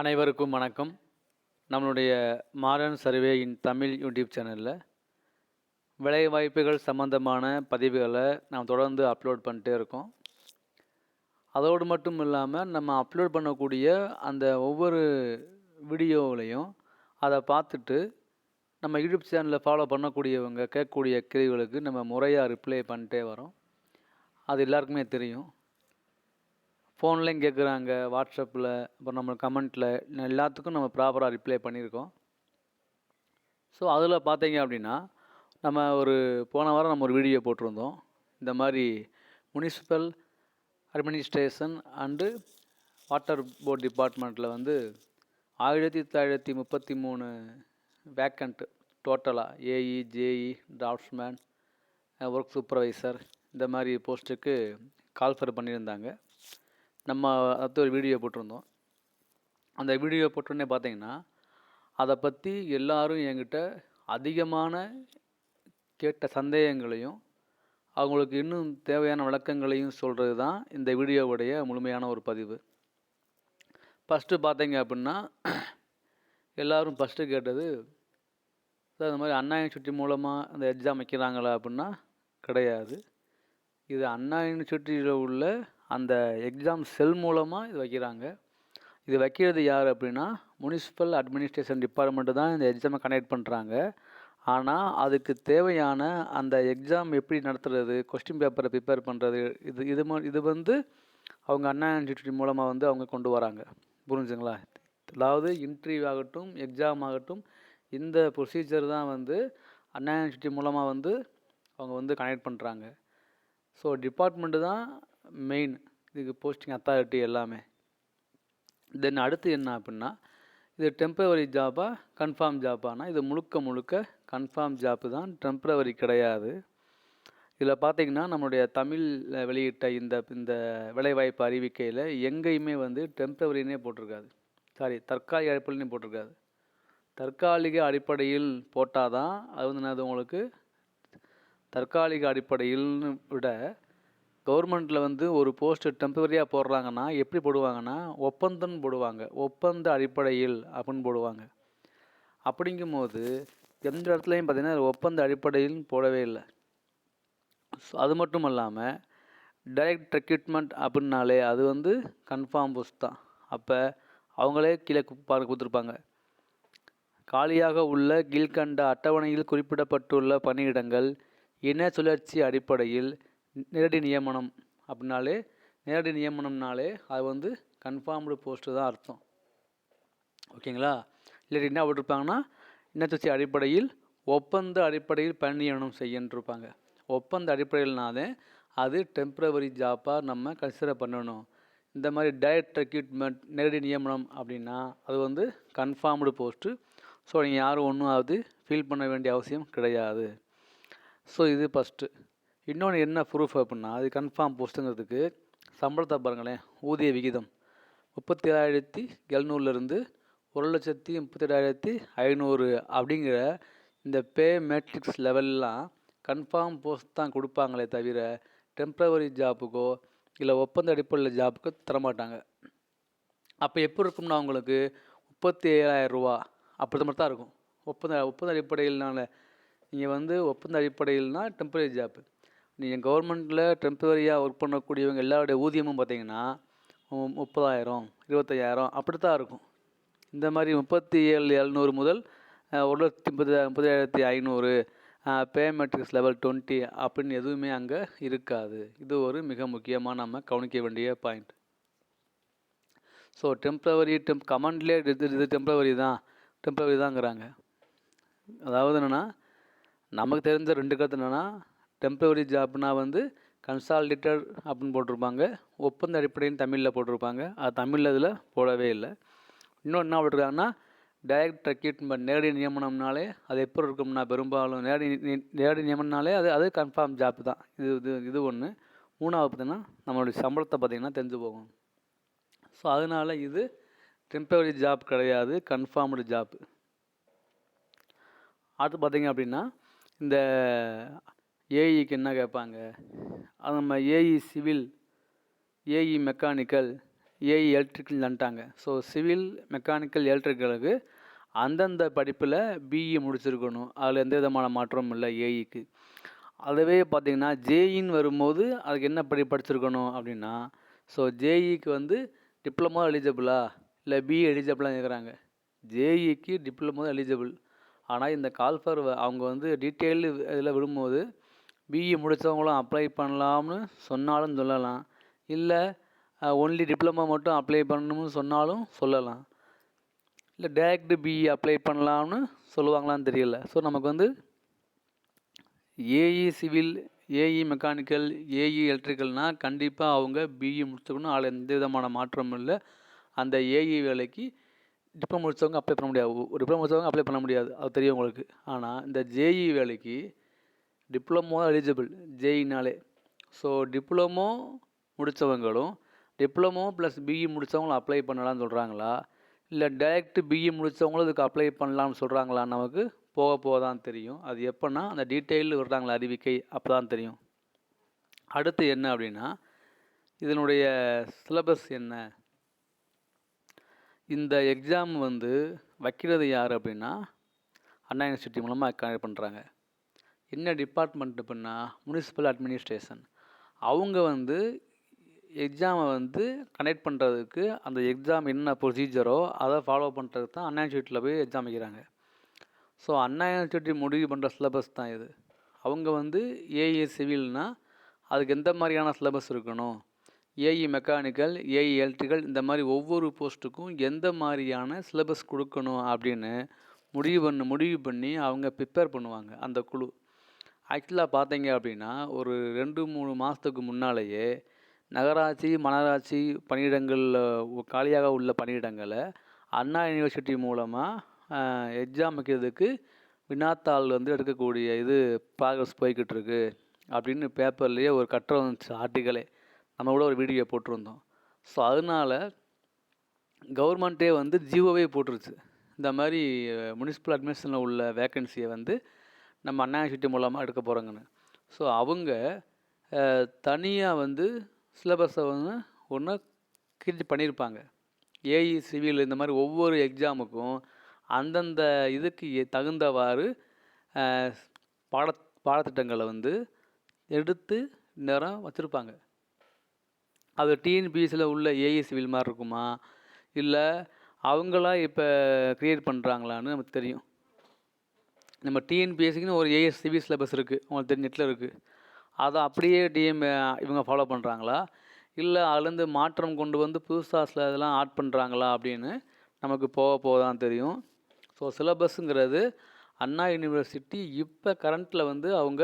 அனைவருக்கும் வணக்கம். நம்மளுடைய modern survey in Tamil YouTube சேனலில் வேலைவாய்ப்புகள் சம்மந்தமான பதிவுகளை நாம் தொடர்ந்து அப்லோட் பண்ணிட்டே இருக்கோம். அதோடு மட்டும் இல்லாமல் நம்ம அப்லோட் பண்ணக்கூடிய அந்த ஒவ்வொரு வீடியோவிலையும் அதை பார்த்துட்டு நம்ம யூடியூப் சேனலில் ஃபாலோ பண்ணக்கூடியவங்க கேட்கக்கூடிய கேள்விகளுக்கு நம்ம முறையாக ரிப்ளை பண்ணிட்டே வரோம். அது எல்லாருக்குமே தெரியும். ஃபோன்லேயும் கேட்குறாங்க வாட்ஸ்அப்பில் அப்புறம் நம்ம கமெண்ட்டில் எல்லாத்துக்கும் நம்ம ப்ராப்பராக ரிப்ளை பண்ணியிருக்கோம். ஸோ அதில் பார்த்தீங்க அப்படின்னா நம்ம ஒரு போன வாரம் நம்ம ஒரு வீடியோ போட்டிருந்தோம். இந்த மாதிரி municipal administration and water board டிபார்ட்மெண்ட்டில் வந்து ஆயிரத்தி தொள்ளாயிரத்தி முப்பத்தி மூணு வேக்கண்ட்டு டோட்டலாக AE JE draftsman work supervisor இந்த மாதிரி போஸ்ட்டுக்கு கால்ஃபர் பண்ணியிருந்தாங்க. நம்ம அடுத்து ஒரு வீடியோ போட்டிருந்தோம். அந்த வீடியோ போட்டோன்னே பார்த்தீங்கன்னா அதை பற்றி எல்லோரும் என்கிட்ட அதிகமான கேட்ட சந்தேகங்களையும் அவங்களுக்கு இன்னும் தேவையான விளக்கங்களையும் சொல்கிறது தான் இந்த வீடியோவுடைய முழுமையான ஒரு பதிவு. ஃபஸ்ட்டு பார்த்தீங்க அப்படின்னா எல்லோரும் ஃபஸ்ட்டு கேட்டது சார் இந்த மாதிரி அண்ணா யூனிவர்சிட்டி மூலமாக அந்த எக்ஸாம் வைக்கிறாங்களா? அப்படின்னா கிடையாது. இது அண்ணா யூனிவர்சிட்டியில் உள்ள அந்த எக்ஸாம் செல் மூலமாக இது வைக்கிறாங்க. இது வைக்கிறது யார் அப்படின்னா முனிசிபல் அட்மினிஸ்ட்ரேஷன் டிபார்ட்மெண்ட்டு தான் இந்த எக்ஸாமை கண்டக்ட் பண்ணுறாங்க ஆனால் அதுக்கு தேவையான அந்த எக்ஸாம் எப்படி நடத்துறது கொஸ்டின் பேப்பரை ப்ரிப்பேர் பண்ணுறது இது இது இது வந்து அவங்க அண்ணா இன்ஸ்டியூட் மூலமாக வந்து அவங்க கொண்டு வராங்க. புரிஞ்சுங்களா அதாவது இன்டர்வியூ ஆகட்டும் எக்ஸாம் ஆகட்டும் இந்த ப்ரொசீஜர் தான் வந்து அண்ணா யூனிவர்சிட்டி மூலமாக வந்து அவங்க வந்து கனெக்ட் பண்ணுறாங்க ஸோ டிபார்ட்மெண்ட்டு தான் மெயின் இதுக்கு போஸ்டிங் அத்தாரிட்டி எல்லாமே. தென் அடுத்து என்ன அப்படின்னா இது டெம்பரவரி ஜாபா கன்ஃபார்ம் ஜாப்பானா இது முழுக்க முழுக்க கன்ஃபார்ம் ஜாப்பு தான் டெம்பரவரி கிடையாது. இதில் பார்த்திங்கன்னா நம்மளுடைய தமிழில் வெளியிட்ட இந்த இந்த வேலைவாய்ப்பு அறிவிக்கையில் எங்கேயுமே வந்து டெம்பரவரினே போட்டிருக்காது. சாரி தற்காலிக அடிப்படையிலையும் போட்டிருக்காது. தற்காலிக அடிப்படையில் போட்டால் தான் அது வந்து என்னது உங்களுக்கு தற்காலிக அடிப்படையில்னு விட கவர்மெண்ட்டில் வந்து ஒரு போஸ்ட்டு டெம்பரரியாக போடுறாங்கன்னா எப்படி போடுவாங்கன்னா ஒப்பந்தம் போடுவாங்க. ஒப்பந்த அடிப்படையில் அப்படின்னு போடுவாங்க. அப்படிங்கும்போது எந்த இடத்துலையும் பார்த்திங்கன்னா ஒப்பந்த அடிப்படையில் போடவே இல்லை. ஸோ அது மட்டும் இல்லாமல் டைரக்ட் ரெக்ரூட்மெண்ட் அப்படின்னாலே அது வந்து கன்ஃபார்ம் போஸ்ட் தான். அப்போ அவங்களே கீழே பார்க்க கொடுத்துருப்பாங்க. காலியாக உள்ள கீழ்கண்ட அட்டவணையில் குறிப்பிடப்பட்டுள்ள பணியிடங்கள் இன சுழற்சி அடிப்படையில் நேரடி நியமனம் அப்படின்னாலே நேரடி நியமனம்னாலே அது வந்து கன்ஃபார்ம்டு போஸ்ட்டு தான் அர்த்தம். ஓகேங்களா? இல்லாட்டி என்ன போட்டிருப்பாங்கன்னா இனச்சுழற்சி அடிப்படையில் ஒப்பந்த அடிப்படையில் பணி நியமனம் செய்யன்றிருப்பாங்க. ஒப்பந்த அடிப்படையில்னாலே அது டெம்ப்ரவரி ஜாப்பாக நம்ம கன்சிடர் பண்ணணும். இந்த மாதிரி டைரக்ட் ரெக்யூட்மெண்ட் நேரடி நியமனம் அப்படின்னா அது வந்து கன்ஃபார்ம்டு போஸ்ட்டு ஸோ நீங்கள் யாரும் ஒன்றும் ஆகுது ஃபீல் பண்ண வேண்டிய அவசியம் கிடையாது. ஸோ இது ஃபஸ்ட்டு இன்னொன்று என்ன ப்ரூஃப் அப்படின்னா அது கன்ஃபார்ம் போஸ்ட்டுங்கிறதுக்கு சம்பளத்தை பாருங்களேன் ஊதிய விகிதம். முப்பத்தி ஏழாயிரத்தி எழுநூறுலேருந்து ஒரு லட்சத்தி முப்பத்தேழாயிரத்தி ஐநூறு அப்படிங்கிற இந்த பே மேட்ரிக்ஸ் லெவல்லாம் கன்ஃபார்ம் போஸ்ட் தான் கொடுப்பாங்களே தவிர டெம்ப்ரவரி ஜாப்புக்கோ இல்லை ஒப்பந்த அடிப்படையில் ஜாப்புக்கோ தரமாட்டாங்க. அப்போ எப்படி இருக்கும்னா அவங்களுக்கு முப்பத்தி ஏழாயிரம் ரூபா அப்படி மட்டும் தான் இருக்கும். ஒப்பந்த ஒப்பந்த அடிப்படையில்னால நீங்கள் வந்து ஒப்பந்த அடிப்படையில்னா டெம்பரரி ஜாப்பு நீங்கள் கவர்மெண்ட்டில் டெம்பரரியாக ஒர்க் பண்ணக்கூடியவங்க எல்லாருடைய ஊதியமும் பார்த்தீங்கன்னா முப்பதாயிரம் இருபத்தையாயிரம் அப்படி தான் இருக்கும். இந்த மாதிரி முப்பத்தி ஏழு எழுநூறு முதல் ஒரு லட்சத்தி முப்பது முப்பதாயிரத்தி ஐநூறு பே மெட்ரிக்ஸ் லெவல் டுவெண்ட்டி அப்படின்னு எதுவுமே அங்கே இருக்காது. இது ஒரு மிக முக்கியமாக நம்ம கவனிக்க வேண்டிய பாயிண்ட் ஸோ டெம்ப்ரவரி டெம்ப் கமெண்ட்லேயே இது இது டெம்ப்ரவரி தான். டெம்ப்ரவரி தாங்கிறாங்க. அதாவது என்னென்னா நமக்கு தெரிஞ்ச ரெண்டு கருத்து என்னென்னா டெம்ப்ரவரி ஜாப்னால் வந்து கன்சால்டேட்டர் அப்படின்னு போட்டிருப்பாங்க. ஒப்பந்த அடிப்படையில் தமிழில் போட்டிருப்பாங்க. அது தமிழில் இதில் போடவே இல்லை. இன்னொன்று என்ன போட்டிருக்காங்கன்னா டைரக்ட் ரெக்ரூட்மெண்ட் நேரடி நியமனம்னாலே அது எப்படி இருக்கும்னா பெரும்பாலும் நேரடி நேரடி நியமனம்னாலே அது அது கன்ஃபார்ம் ஜாப் தான். இது இது இது ஒன்று மூணாவது பார்த்திங்கன்னா நம்மளுடைய சம்பளத்தை பார்த்திங்கன்னா தெரிஞ்சு போகும். ஸோ அதனால் இது டெம்பரரி ஜாப் கிடையாது கன்ஃபார்ம்டு ஜாப் அடுத்து பார்த்திங்க அப்படின்னா இந்த ஏஇக்கு என்ன கேட்பாங்க? அது நம்ம AE civil AE mechanical AE எலக்ட்ரிக்கல்ன்ட்டாங்க so civil mechanical எலக்ட்ரிக்கலுக்கு அந்தந்த படிப்பில் பிஇ முடிச்சிருக்கணும். அதில் எந்த விதமான மாற்றமும் இல்லை ஏஇக்கு அதுவே பார்த்திங்கன்னா ஜேஇன்னு வரும்போது அதுக்கு என்ன படி படிச்சிருக்கணும் அப்படின்னா ஸோ ஜேஇக்கு வந்து டிப்ளமோ எலிஜிபிளா? இல்லை பிஇ எலிஜிபிளாக கேட்குறாங்க. ஜேஇக்கு டிப்ளமோ எலிஜிபிள். ஆனால் இந்த கால்ஃபர் அவங்க வந்து டீட்டெயில் இதில் விடும்போது பிஇ முடித்தவங்களும் அப்ளை பண்ணலாம்னு சொன்னாலும் சொல்லலாம். இல்லை ஒன்லி டிப்ளமோ மட்டும் அப்ளை பண்ணணும்னு சொன்னாலும் சொல்லலாம். இல்லை டேரெக்ட் பிஇ அப்ளை பண்ணலாம்னு சொல்லுவாங்களான்னு தெரியல. ஸோ நமக்கு வந்து AE civil AE mechanical AE எலக்ட்ரிக்கல்னால் கண்டிப்பாக அவங்க பிஇ முடிச்சுக்கணும். அதில் எந்த விதமான மாற்றமும் இல்லை. அந்த ஏஇ வேலைக்கு டிப்ளமோ முடித்தவங்க அப்ளை பண்ண முடியாது. ஒரு டிப்ளமோ முடித்தவங்க அப்ளை பண்ண முடியாது. அது தெரியும் உங்களுக்கு. ஆனால் இந்த ஜேஇ வேலைக்கு டிப்ளமோ எலிஜிபிள் ஜேஇனாலே ஸோ டிப்ளமோ முடித்தவங்களும் டிப்ளமோ ப்ளஸ் பிஇ முடித்தவங்களும் அப்ளை பண்ணலாம்னு சொல்கிறாங்களா இல்லை டைரக்ட் பிஇ முடித்தவங்களும் இதுக்கு அப்ளை பண்ணலாம்னு சொல்கிறாங்களா நமக்கு போக போக தான் தெரியும். அது எப்போன்னா அந்த டீட்டெயில் விடுறாங்களா அறிவிக்கை அப்போ தான் தெரியும். அடுத்து என்ன அப்படின்னா இதனுடைய சிலபஸ் என்ன? இந்த எக்ஸாம் வந்து வைக்கிறது யார் அப்படின்னா அண்ணா யூனிவர்சிட்டி மூலமாக கனெக்ட் பண்ணுறாங்க என்ன டிபார்ட்மெண்ட் அப்படின்னா முனிசிபல் அட்மினிஸ்ட்ரேஷன் அவங்க வந்து எக்ஸாமை வந்து கனெக்ட் பண்ணுறதுக்கு அந்த எக்ஸாம் என்ன ப்ரொசீஜரோ அதை ஃபாலோ பண்ணுறதுக்கு தான் அண்ணா யூனிவர்சிட்டியில் போய் எக்ஸாம் வைக்கிறாங்க. ஸோ அண்ணா யூனிவர்சிட்டி முடிவு பண்ணுற சிலபஸ் தான் இது. அவங்க வந்து ஏஇ சிவில்னால் அதுக்கு எந்த மாதிரியான சிலபஸ் இருக்கணும்? ஏஇ மெக்கானிக்கல் ஏஇ எலக்ட்ரிக்கல் இந்த மாதிரி ஒவ்வொரு போஸ்ட்டுக்கும் எந்த மாதிரியான சிலபஸ் கொடுக்கணும் அப்படின்னு முடிவு பண்ண முடிவு பண்ணி அவங்க ப்ரிப்பேர் பண்ணுவாங்க அந்த குழு. ஆக்சுவலாக பார்த்தீங்க அப்படின்னா ஒரு ரெண்டு மூணு மாதத்துக்கு முன்னாலேயே நகராட்சி மாநகராட்சி பணியிடங்களில் காலியாக உள்ள பணியிடங்களை அண்ணா யூனிவர்சிட்டி மூலமாக எக்ஸாம் வைக்கிறதுக்கு வினாத்தாள் வந்து எடுக்கக்கூடிய இது ப்ராக்ரஸ் போய்கிட்டு இருக்கு அப்படின்னு பேப்பர்லேயே ஒரு கட்டுரை வந்துச்சு ஆர்டிக்கலே நம்ம கூட ஒரு வீடியோ போட்டிருந்தோம். ஸோ அதனால கவர்மெண்ட்டே வந்து ஜியோவே போட்டுருச்சு. இந்த மாதிரி முனிசிபல் அட்மினிஸ்ட்ரேஷனில் உள்ள வேக்கன்சியை வந்து நம்ம அண்ணா யூனிவர்சிட்டி மூலமாக எடுக்க போகிறாங்கன்னு ஸோ அவங்க தனியாக வந்து சிலபஸை வந்து ஒன்று கிரிச்சு பண்ணியிருப்பாங்க ஏஇ சிவில் இந்த மாதிரி ஒவ்வொரு எக்ஸாமுக்கும் அந்தந்த இதுக்கு தகுந்தவாறு பாட பாடத்திட்டங்களை வந்து எடுத்து நேரம் வச்சுருப்பாங்க. அது டிஎன்பிஎஸ்சியில் உள்ள ஏஇ சிவில் மாதிரி இருக்குமா? இல்லை அவங்களா இப்போ க்ரியேட் பண்ணுறாங்களான்னு நமக்கு தெரியும். நம்ம டிஎன்பிஎஸ்சிக்குன்னு ஒரு ஏஎஸ் சிபி சிலபஸ் இருக்குது உங்களுக்கு தெரிஞ்ச நெட்டில் இருக்குது அதை அப்படியே டிஎம் இவங்க ஃபாலோ பண்ணுறாங்களா இல்லை அதுலேருந்து மாற்றம் கொண்டு வந்து புதுசாக சில இதெல்லாம் ஆட் பண்ணுறாங்களா அப்படின்னு நமக்கு போக போக தான் தெரியும். ஸோ சிலபஸ்ஸுங்கிறது அண்ணா யூனிவர்சிட்டி இப்போ கரண்ட்டில் வந்து அவங்க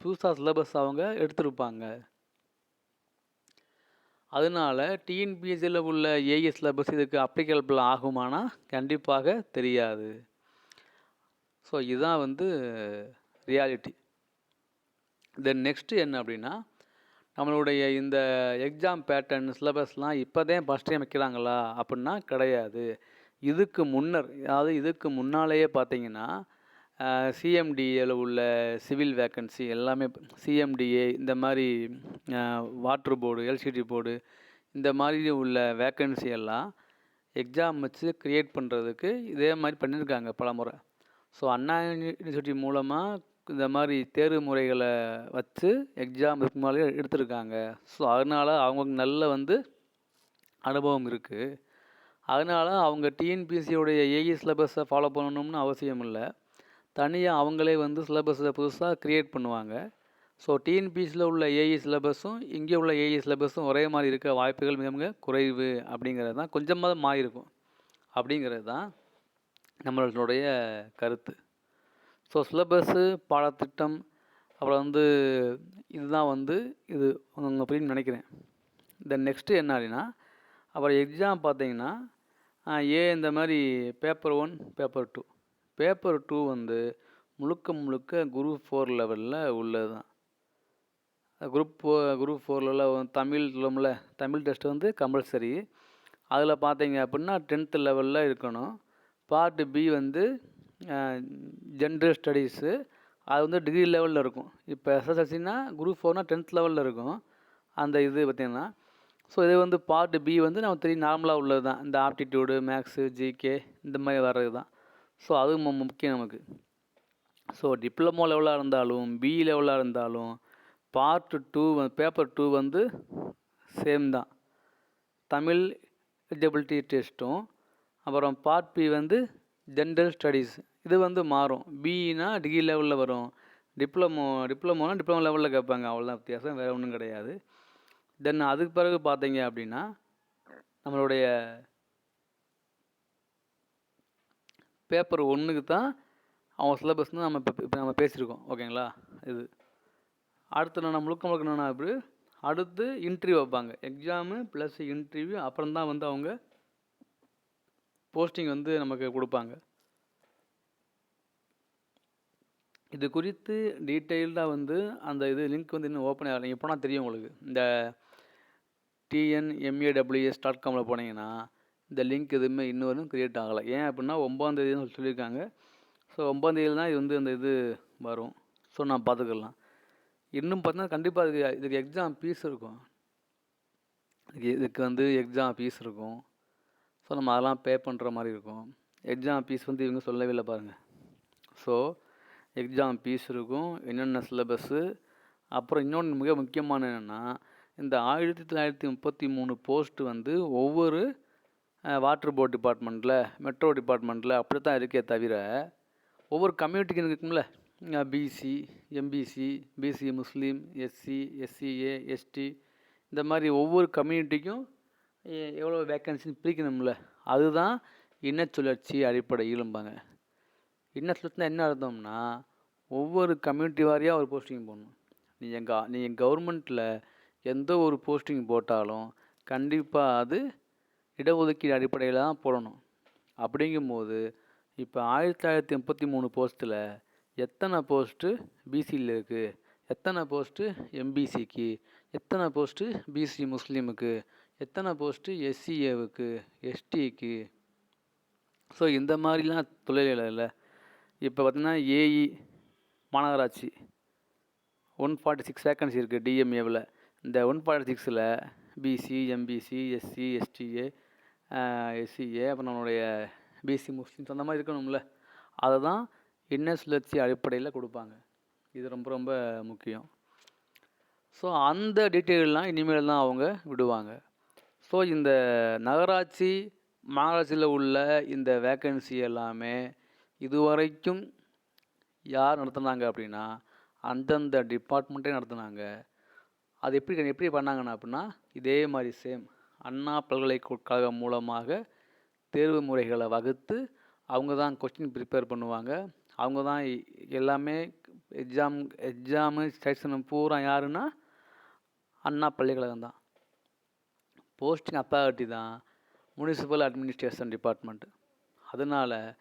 புதுசாக சிலபஸ் அவங்க எடுத்திருப்பாங்க. அதனால டிஎன்பிஎஸ்சியில் உள்ள ஏஏ சிலபஸ் இதுக்கு அப்ளிகபிள் ஆகுமானா கண்டிப்பாக தெரியாது. ஸோ இதுதான் வந்து ரியாலிட்டி தென் நெக்ஸ்ட்டு என்ன அப்படின்னா நம்மளுடைய இந்த எக்ஸாம் பேட்டர்ன் சிலபஸ்லாம் இப்போ தான் ஃபஸ்ட் டைம் வைக்கிறாங்களா அப்படின்னா கிடையாது. இதுக்கு முன்னர் அதாவது இதுக்கு முன்னாலேயே பார்த்தீங்கன்னா சிஎம்டிஏல உள்ள சிவில் வேக்கன்சி எல்லாமே சிஎம்டிஏ இந்த மாதிரி வாட்ரு போர்டு எல்சிடி போர்டு இந்த மாதிரி உள்ள வேக்கன்சி எல்லாம் எக்ஸாம் வச்சு க்ரியேட் பண்ணுறதுக்கு இதே மாதிரி பண்ணியிருக்காங்க பல முறை ஸோ அண்ணா யூனிவர்சிட்டி மூலமாக இந்த மாதிரி தேர்வு முறைகளை வச்சு எக்ஸாம் இதுக்கு முன்னாலே எடுத்திருக்காங்க. ஸோ அதனால் அவங்களுக்கு நல்ல வந்து அனுபவம் இருக்குது அதனால் அவங்க டிஎன்பிஎஸ்சியோடைய ஏஇ சிலபஸை ஃபாலோ பண்ணணும்னு அவசியம் இல்லை. தனியாக அவங்களே வந்து சிலபஸை புதுசாக க்ரியேட் பண்ணுவாங்க. ஸோ டிஎன்பிஎஸ்சியில் உள்ள ஏஇ சிலபஸும் இங்கே உள்ள ஏஇ சிலபஸும் ஒரே மாதிரி இருக்க வாய்ப்புகள் மிக மிக குறைவு அப்படிங்கிறது தான் கொஞ்சமாக மாறி இருக்கும் அப்படிங்கிறது தான் நம்மளுடைய கருத்து. ஸோ சிலபஸ்ஸு பாடத்திட்டம் அப்புறம் வந்து இதுதான் வந்து இது உங்கள் அப்படின்னு நினைக்கிறேன். தென் நெக்ஸ்ட்டு என்ன அப்படின்னா அப்புறம் எக்ஸாம் பார்த்தீங்கன்னா ஏ இந்த மாதிரி paper one paper two paper two வந்து முழுக்க முழுக்க குரூப் ஃபோர் லெவலில் உள்ளது தான் குரூப் ஃபோ குரூப் ஃபோரில் தமிழ் சொல்லுவோம்ல தமிழ் டெஸ்ட் வந்து கம்பல்சரி அதில் பார்த்தீங்க அப்படின்னா டென்த்து லெவலில் இருக்கணும். பார்ட் பி வந்து ஜென்ரல் ஸ்டடீஸு அது வந்து டிகிரி லெவலில் இருக்கும். இப்போ எஸ்எஸ்எல்சினா குரூப் ஃபோர்னால் டென்த் லெவலில் இருக்கும். அந்த இது பார்த்திங்கன்னா ஸோ இது வந்து பார்ட் பி வந்து நம்ம தெரியும் நார்மலாக உள்ளது தான். இந்த ஆப்டிடியூடு மேக்ஸு ஜிகே இந்த மாதிரி வர்றது தான். ஸோ அது முக்கியம் நமக்கு. ஸோ டிப்ளமோ லெவலாக இருந்தாலும் பி லெவலாக இருந்தாலும் பார்ட் டூ பேப்பர் டூ வந்து சேம் தான். தமிழ் எலிஜிபிலிட்டி டெஸ்ட்டும் அப்புறம் பார்ட் பி வந்து ஜென்ரல் ஸ்டடீஸ் இது வந்து மாறும். பிஇனா டிகிரி லெவலில் வரும். டிப்ளமோ டிப்ளமோனா டிப்ளமோ லெவலில் கேட்பாங்க. அவ்வளோதான் வித்தியாசம். வேறு ஒன்றும் கிடையாது. தென் அதுக்கு பிறகு பார்த்தீங்க அப்படின்னா நம்மளுடைய பேப்பர் ஒன்றுக்கு தான் அவன் சிலபஸ் தான் நம்ம இப்போ இப்போ நம்ம பேசியிருக்கோம். ஓகேங்களா இது. அடுத்து நான் முழுக்க முழுக்க என்னென்னா அப்படி அடுத்து இன்டர்வியூ வைப்பாங்க. எக்ஸாமு ப்ளஸ் இன்டர்வியூ அப்புறம் தான் வந்து அவங்க போஸ்டிங் வந்து நமக்கு கொடுப்பாங்க. இது குறித்து டீட்டெயில்டாக வந்து அந்த இது லிங்க் வந்து இன்னும் ஓப்பன் ஆகலை. எப்போனா தெரியும் உங்களுக்கு. இந்த டிஎன்எம்ஏடபிள்யூஎஸ் டாட் காமில் போனீங்கன்னா இந்த லிங்க் எதுவுமே இன்னும் க்ரியேட் ஆகலை. ஏன் அப்படின்னா ஒம்பாந்தேதினு சொல்லி சொல்லியிருக்காங்க. ஸோ ஒம்பாந்தேதியில் தான் இது வந்து அந்த இது வரும். ஸோ நான் பார்த்துக்கலாம். இன்னும் பார்த்தீங்கன்னா கண்டிப்பாக இதுக்கு இதுக்கு எக்ஸாம் ஃபீஸ் இருக்கும். இதுக்கு இதுக்கு வந்து எக்ஸாம் ஃபீஸ் இருக்கும். ஸோ நம்ம அதெல்லாம் பே பண்ணுற மாதிரி இருக்கும். எக்ஸாம் ஃபீஸ் வந்து இவங்க சொல்லவே இல்லை பாருங்கள் ஸோ எக்ஸாம் ஃபீஸ் இருக்கும் என்னென்ன சிலபஸ்ஸு அப்புறம் இன்னொன்று மிக முக்கியமான என்னென்னா இந்த ஆயிரத்தி தொள்ளாயிரத்தி முப்பத்தி மூணு போஸ்ட்டு வந்து ஒவ்வொரு வாட்டர் போர்ட் டிபார்ட்மெண்ட்டில் மெட்ரோ டிபார்ட்மெண்ட்டில் அப்படி தான் இருக்கே தவிர ஒவ்வொரு கம்யூனிட்டிக்கு இருக்கும்ல? BC MBC BC Muslim SC SCA ST இந்த மாதிரி ஒவ்வொரு கம்யூனிட்டிக்கும் எவ்வளோ வேக்கன்சின்னு பிரிக்கணும்ல? அதுதான் இன சுழற்சி அடிப்படையிலும்பாங்க. இன சுழற்சினா என்ன அர்த்தம்னா ஒவ்வொரு கம்யூனிட்டி வாரியாக ஒரு போஸ்டிங் போடணும். நீங்கள் கா நீங்கள் கவர்மெண்ட்டில் எந்த ஒரு போஸ்டிங் போட்டாலும் கண்டிப்பாக அது இடஒதுக்கீடு அடிப்படையில் தான் போடணும். அப்படிங்கும்போது இப்போ ஆயிரத்தி தொள்ளாயிரத்தி முப்பத்தி மூணு போஸ்ட்டில் எத்தனை போஸ்ட்டு பிசியில் இருக்குது எத்தனை போஸ்ட்டு எம்பிசிக்கு எத்தனை போஸ்ட்டு பிசி முஸ்லீமுக்கு எத்தனை போஸ்ட்டு? எஸ்சிஏவுக்கு எஸ்டிக்கு? ஸோ இந்த மாதிரிலாம் தொழில்களில் இப்போ பார்த்திங்கன்னா ஏஇ மாநகராட்சி ஒன் ஃபார்ட்டி சிக்ஸ் வேக்கன்சி இருக்குது டிஎம்ஏவில். இந்த ஒன் ஃபார்ட்டி சிக்ஸில் BC MBC SC STA SCA அப்புறம் நம்மளுடைய பிசி முஸ்லீம்ஸ் அந்த மாதிரி இருக்கணும்ல. அதை தான் என்ன சுழற்சி அடிப்படையில் கொடுப்பாங்க. இது ரொம்ப ரொம்ப முக்கியம். ஸோ அந்த டீட்டெயிலெலாம் இனிமேல் தான் அவங்க விடுவாங்க. ஸோ இந்த நகராட்சி மாநகராட்சியில் உள்ள இந்த வேக்கன்சி எல்லாமே இதுவரைக்கும் யார் நடத்துனாங்க அப்படின்னா அந்தந்த டிபார்ட்மெண்ட்டே நடத்துனாங்க. அது எப்படி எப்படி பண்ணாங்கன்னா அப்படின்னா இதே மாதிரி சேம் அண்ணா பல்கலைக்கழகம் மூலமாக தேர்வு முறைகளை வகுத்து அவங்க தான் கொஸ்டின் ப்ரிப்பேர் பண்ணுவாங்க. அவங்க தான் எல்லாமே எக்ஸாம் எக்ஸாமு செக்ஷனும் பூரா யாருன்னா அண்ணா பல்கலைக்கழகம் தான். போஸ்டிங் அத்தாரிட்டி தான் முனிசிபல் அட்மினிஸ்ட்ரேஷன் டிபார்ட்மெண்ட் அதனால்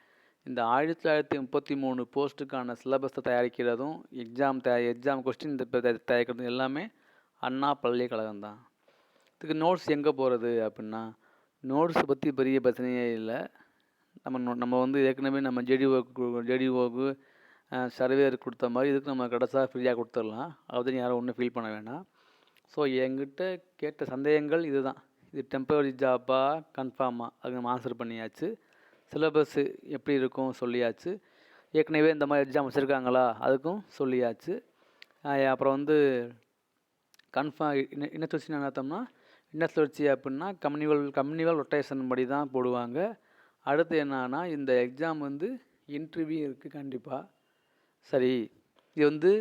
இந்த ஆயிரத்தி தொள்ளாயிரத்தி முப்பத்தி மூணு போஸ்ட்டுக்கான சிலபஸை தயாரிக்கிறதும் எக்ஸாம் தயா எக்ஸாம் கொஸ்டின் தயாரிக்கிறதும் எல்லாமே அண்ணா பல்கலைக்கழகம் தான். இதுக்கு நோட்ஸ் எங்கே போகிறது அப்படின்னா நோட்ஸை பற்றி பெரிய பிரச்சனையே இல்லை. நம்ம நோ- நம்ம வந்து ஏற்கனவே நம்ம ஜேடிஓக்கு ஜேடிஓக்கு சர்வேயர் கொடுத்த மாதிரி இதுக்கு நம்ம கடைசியாக ஃப்ரீயாக கொடுத்துடலாம். அதை யாரும் ஒன்றும் ஃபீல் பண்ண வேணாம். ஸோ என்கிட்ட கேட்ட சந்தேகங்கள் இதுதான். இது டெம்பரரி ஜாப்பா கன்ஃபார்மா அது நம்ம ஆன்சர் பண்ணியாச்சு. சிலபஸ்ஸு எப்படி இருக்கும் சொல்லியாச்சு. ஏற்கனவே இந்த மாதிரி எக்ஸாம் வச்சுருக்காங்களா? அதுக்கும் சொல்லியாச்சு. அப்புறம் வந்து கன்ஃபார்ம் இன்ன என்ன சுழற்சி நடத்தோம்னா என்ன சுழற்சி அப்படின்னா கம்யூனிவல் கம்யூனிவல் ரொட்டேஷன் படி தான் போடுவாங்க. அடுத்து என்னன்னா இந்த எக்ஸாம் வந்து இன்டர்வியூ இருக்குது கண்டிப்பாக சரி இது வந்து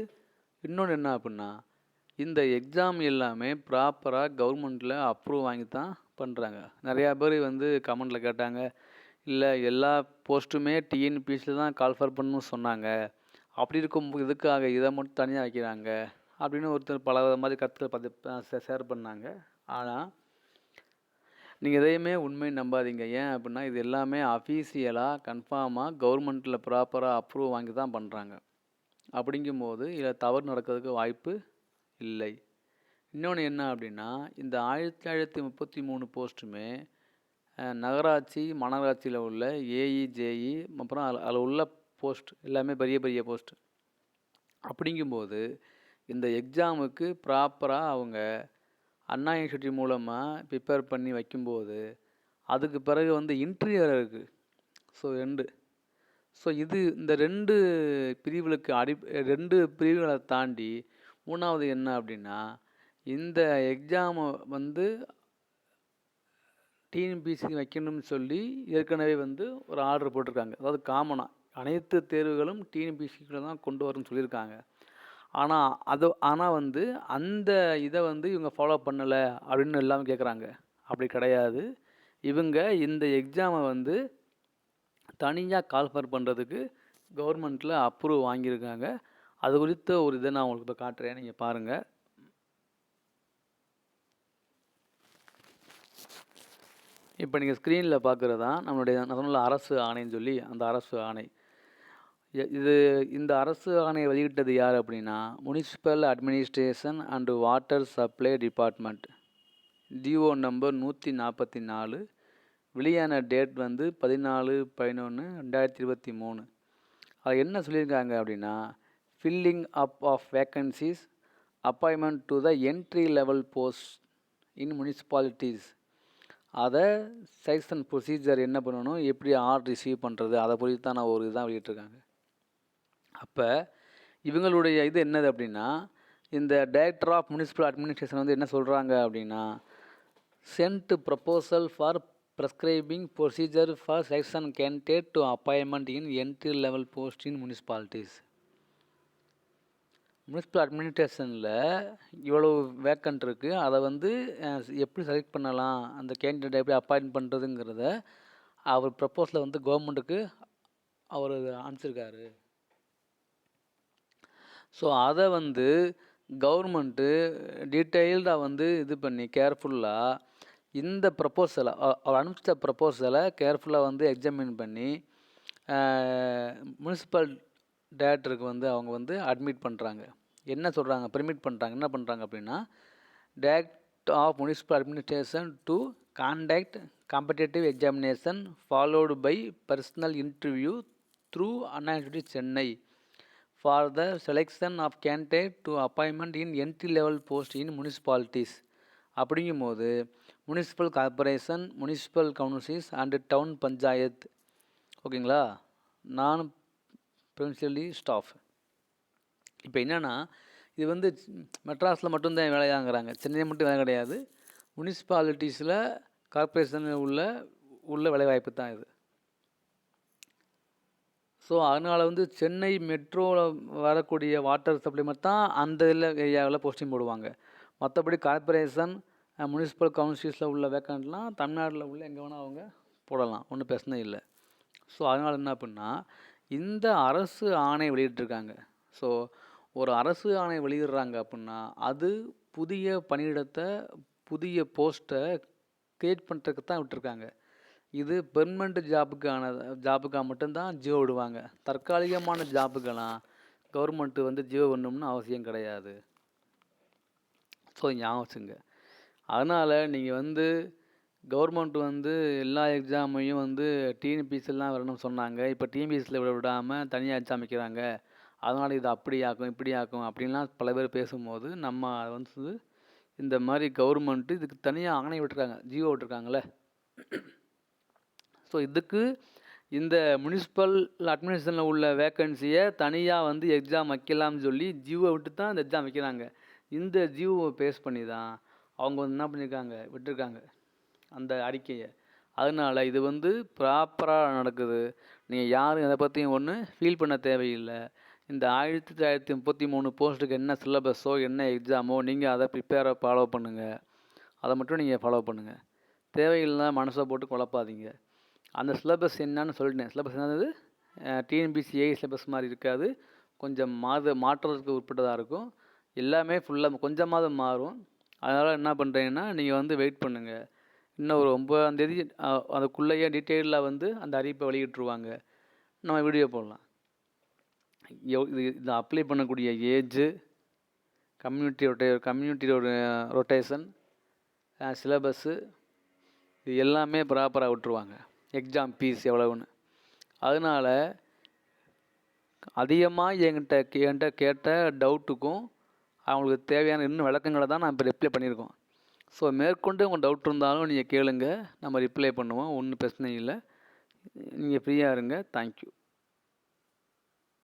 இன்னொன்று என்ன அப்படின்னா இந்த எக்ஸாம் எல்லாமே ப்ராப்பராக கவர்மெண்ட்டில் அப்ரூவ் வாங்கி தான் பண்ணுறாங்க நிறையா பேர் வந்து கமெண்டில் கேட்டாங்க இல்லை எல்லா போஸ்ட்டுமே டிஎன்பிஎஸ்சியில் தான் கால்ஃபர் பண்ணணும்னு சொன்னாங்க. அப்படி இருக்கும் இதுக்காக இதை மட்டும் தனியாக வைக்கிறாங்க. அப்படின்னு ஒருத்தர் பல மாதிரி கருத்துக்கள் பார்த்து ஷேர் பண்ணாங்க. ஆனால் நீங்கள் எதையுமே உண்மை நம்பாதீங்க. ஏன் அப்படின்னா இது எல்லாமே அஃபீஷியலாக கன்ஃபார்மாக கவர்மெண்ட்டில் ப்ராப்பராக அப்ரூவ் வாங்கி தான் பண்ணுறாங்க அப்படிங்கும்போது இதில் தவறு நடக்கிறதுக்கு வாய்ப்பு இல்லை. இன்னொன்று என்ன அப்படின்னா இந்த ஆயிரத்தி தொள்ளாயிரத்தி முப்பத்தி மூணு போஸ்ட்டுமே நகராட்சி மாநகராட்சியில் உள்ள ஏஇ ஜேஇ அப்புறம் அதில் அதில் உள்ள போஸ்ட் எல்லாமே பெரிய பெரிய போஸ்ட் அப்படிங்கும்போது இந்த எக்ஸாமுக்கு ப்ராப்பராக அவங்க அண்ணா யூனிவர்சிட்டி மூலமாக ப்ரிப்பேர் பண்ணி வைக்கும்போது அதுக்கு பிறகு வந்து இன்டீரியர் இருக்குது ஸோ ரெண்டு. ஸோ இது இந்த ரெண்டு பிரிவுகளுக்கு அடி ரெண்டு பிரிவுகளை தாண்டி மூணாவது என்ன அப்படின்னா இந்த எக்ஸாமை வந்து டிஎன்பிசி வைக்கணும்னு சொல்லி ஏற்கனவே வந்து ஒரு ஆர்டர் போட்டிருக்காங்க. அதாவது காமனாக அனைத்து தேர்வுகளும் டிஎன்பிசிக்குள்ள தான் கொண்டு வரணும்னு சொல்லியிருக்காங்க. ஆனால் அது ஆனால் வந்து அந்த இதை வந்து இவங்க ஃபாலோ பண்ணலை அப்படின்னு எல்லாமே கேட்குறாங்க அப்படி கிடையாது. இவங்க இந்த எக்ஸாமை வந்து தனியாக கால்ஃபர் பண்ணுறதுக்கு கவர்மெண்ட்டில் அப்ரூவ் வாங்கியிருக்காங்க. அது குறித்த ஒரு இதை நான் உங்களுக்கு இப்போ காட்டுறேன். நீங்கள் பாருங்கள் இப்போ நீங்கள் ஸ்க்ரீனில் பார்க்குறது தான் நம்மளுடைய நான் அரசு ஆணைன்னு சொல்லி அந்த அரசு ஆணை. இது இந்த அரசு ஆணையை வெளியிட்டது யார் அப்படின்னா municipal administration and water supply department DO number நூற்றி நாற்பத்தி நாலு. வெளியான டேட் வந்து பதினாலு பதினொன்று ரெண்டாயிரத்தி இருபத்தி மூணு. அது என்ன சொல்லியிருக்காங்க அப்படின்னா filling up of vacancies appointment to the entry level post in municipalities அதை செலெக்ஷன் ப்ரொசீஜர் என்ன பண்ணணும்? எப்படி ஆர்டர் ரிசீவ் பண்ணுறது அதை குறித்து தான் நான் ஒரு இதுதான் வெளியிட்ருக்காங்க அப்போ இவங்களுடைய இது என்னது அப்படின்னா இந்த டைரக்டர் ஆஃப் முனிசிபல் அட்மினிஸ்ட்ரேஷன் வந்து என்ன சொல்கிறாங்க அப்படின்னா sent proposal for prescribing procedure for selection candidate to appointment in entry level post in municipalities municipal அட்மினிஸ்ட்ரேஷனில் இவ்வளோ வேக்கண்ட் இருக்குது அதை வந்து எப்படி செலக்ட் பண்ணலாம்? அந்த கேண்டிடேட் எப்படி அப்பாயின்ட் பண்ணுறதுங்கிறத அவர் ப்ரப்போஸில் வந்து கவர்மெண்ட்டுக்கு அவர் அனுப்பிச்சிருக்காரு. ஸோ அதை வந்து கவர்மெண்ட்டு டீட்டெயில்டாக வந்து இது பண்ணி கேர்ஃபுல்லாக இந்த ப்ரப்போசலை அவர் அனுப்பிச்ச ப்ரப்போசலை கேர்ஃபுல்லாக வந்து எக்ஸாமின் பண்ணி முனிசிபல் டேரக்டருக்கு வந்து அவங்க வந்து அட்மிட் பண்ணுறாங்க என்ன சொல்கிறாங்க பெர்மிட் பண்ணுறாங்க என்ன பண்ணுறாங்க அப்படின்னா direct of municipal administration to conduct competitive examination followed by personal interview through Anna Chennai for the selection of candidate to appointment in entry level post in municipalities அப்படிங்கும்போது municipal corporation municipal councils and town panchayat ஓகேங்களா நான் ப்ரின்சிபலி staff இப்போ என்னென்னா இது வந்து மெட்ராஸில் மட்டும்தான் வேலையாங்கிறாங்க. சென்னையில் மட்டும் வேலை கிடையாது. முனிசிபாலிட்டிஸில் கார்ப்பரேஷனில் உள்ள உள்ள வேலைவாய்ப்பு தான் இது. ஸோ அதனால் வந்து சென்னை மெட்ரோவில் வரக்கூடிய வாட்டர் சப்ளை மட்டும் தான் அந்த இதில் ஏரியாவில் போஸ்டிங் போடுவாங்க. மற்றபடி கார்ப்பரேஷன் முனிசிபல் கவுன்சில்ஸில் உள்ள வேக்கண்ட்லாம் தமிழ்நாட்டில் உள்ள எங்கே வேணால் அவங்க போடலாம். ஒன்றும் பிரச்சனை இல்லை. ஸோ அதனால் என்ன அப்படின்னா இந்த அரசு ஆணை வெளியிட்டிருக்காங்க. ஸோ ஒரு அரசு ஆணை வெளியிடுறாங்க அப்படின்னா அது புதிய பணியிடத்தை புதிய போஸ்ட்டை க்ரியேட் பண்ணுறதுக்கு தான் விட்டுருக்காங்க. இது பெர்மனண்ட் ஜாபுக்கான ஜாபுக்காக மட்டும்தான் ஜியோ விடுவாங்க. தற்காலிகமான ஜாபுக்கெல்லாம் கவர்மெண்ட்டு வந்து ஜியோ பண்ணணும்னு அவசியம் கிடையாது. ஸோ ஞாபகம் வச்சுங்க. அதனால் நீங்கள் வந்து கவர்மெண்ட் வந்து எல்லா எக்ஸாமையும் வந்து டிஎன்பிஎஸ்சிலாம் வரணும்னு சொன்னாங்க. இப்போ டிஎன்பிசியில் விட விடாமல் தனியாக எக்ஸாம் வைக்கிறாங்க. அதனால் இது அப்படி ஆக்கும் இப்படி ஆக்கும் அப்படின்லாம் பல பேர் பேசும்போது நம்ம வந்து இந்த மாதிரி கவர்மெண்ட்டு இதுக்கு தனியாக ஆணை விட்டுருக்காங்க ஜியோ விட்டுருக்காங்களே ஸோ இதுக்கு இந்த முனிசிபல் அட்மினிஸ்ட்ரேஷனில் உள்ள வேக்கன்சியை தனியாக வந்து எக்ஸாம் வைக்கலாம்னு சொல்லி ஜியோவை விட்டு தான் இந்த எக்ஸாம் வைக்கிறாங்க. இந்த ஜியோவை பேஸ் பண்ணி தான் அவங்க வந்து என்ன பண்ணியிருக்காங்க விட்டுருக்காங்க அந்த அறிக்கையை. அதனால் இது வந்து ப்ராப்பராக நடக்குது. நீங்கள் யாரும் எதை பற்றியும் ஒன்று ஃபீல் பண்ண தேவையில்லை. இந்த ஆயிரத்தி தொள்ளாயிரத்தி முப்பத்தி மூணு போஸ்ட்டுக்கு என்ன சிலபஸோ என்ன எக்ஸாமோ நீங்கள் அதை ப்ரிப்பேராக ஃபாலோ பண்ணுங்கள் அதை மட்டும் நீங்கள் ஃபாலோ பண்ணுங்கள் தேவையில்லை மனசை போட்டு குழப்பாதீங்க. அந்த சிலபஸ் என்னன்னு சொல்லிட்டேன். சிலபஸ் என்னது? டிஎன்பிசி சிலபஸ் மாதிரி இருக்காது. கொஞ்சம் மாத மாற்றத்துக்கு உட்பட்டதாக இருக்கும். எல்லாமே ஃபுல்லாக கொஞ்சமாவது மாறும். அதனால் என்ன பண்ணுறீங்கன்னா நீங்கள் வந்து வெயிட் பண்ணுங்கள் இன்னும் ஒரு ஒம்பதாந்தேதி அதுக்குள்ளேயே டீட்டெயிலாக வந்து அந்த அறிவிப்பை வெளியிட்டுருவாங்க. நம்ம வீடியோ போடலாம். இது இதை அப்ளை பண்ணக்கூடிய ஏஜு கம்யூனிட்டி ரொட்டே கம்யூனிட்டியோட ரொட்டேஷன் சிலபஸ்ஸு இது எல்லாமே ப்ராப்பராக விட்டுருவாங்க. எக்ஸாம் ஃபீஸ் எவ்வளவுன்னு. அதனால் அதிகமாக என்கிட்ட கே- என்கிட்ட கேட்ட டவுட்டுக்கும் அவங்களுக்கு தேவையான இன்னும் விளக்கங்களை தான் நான் இப்போ ரிப்ளை பண்ணியிருக்கோம். ஸோ மேற்கொண்டு உங்கள் டவுட் இருந்தாலும் நீங்கள் கேளுங்க. நம்ம ரிப்ளை பண்ணுவோம். ஒன்றும் பிரச்சனை இல்லை. நீங்கள் ஃப்ரீயாக இருங்க. தேங்க்யூ